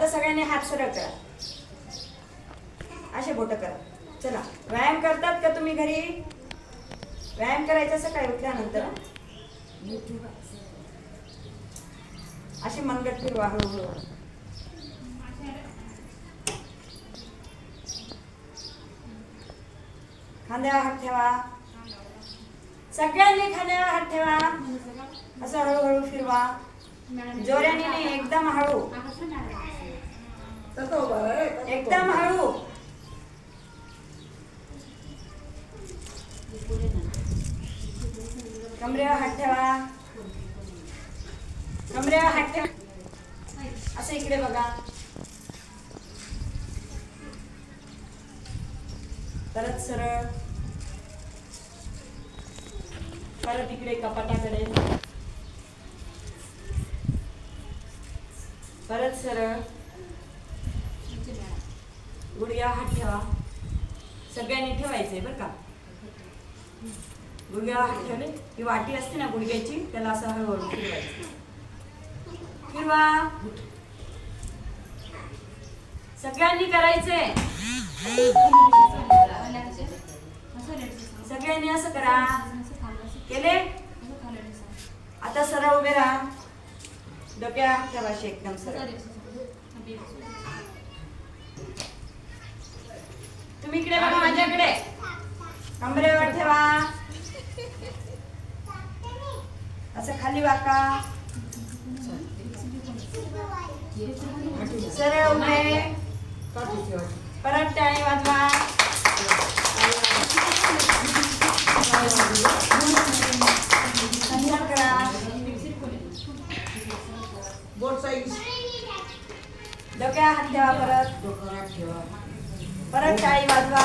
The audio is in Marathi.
आता सगळ्यांनी हात सरळ करा. असे बोट करा. चला. व्यायाम करतात का तुम्ही घरी? व्यायाम करायचा सकाळी उठल्यानंतर? अशी मनगट फिरवा हळूहळू खांद्यावर हात ठेवा. सगळ्यांनी खांद्यावर हात ठेवा. असं हळूहळू फिरवा. जोऱ्याने नाही एकदम हळू. एकदम हळू कमरेवर हात ठेवा. कमरेवर हात ठेवा. असं इकडे बघा. परत सरळ. परत इकडे कपाटाकडे. परत सरळ. गुडघ्या हात ठेवा. सगळ्यांनी ठेवायचंय बरं का? गुडघ्या हात ठेवले ही वाटी असते ना गुडघ्याची त्याला असं हळूहळू फिरवायचं. फिरवा. सगळ्यांनी करायचंय. सगळ्यांनी असं करा. केले? आता सरळ उभे राहा. डोक्या ठेवाशी एकदम सरळ. माझ्याकडे कमरेवर ठेवा. असं खाली वाका. सरळ उभे. परत टाळी वाजवा. करा. बोट साईज. डोक्या हात ठेवा परत. डोकं राख ठेवा. परत टाळी वाजवा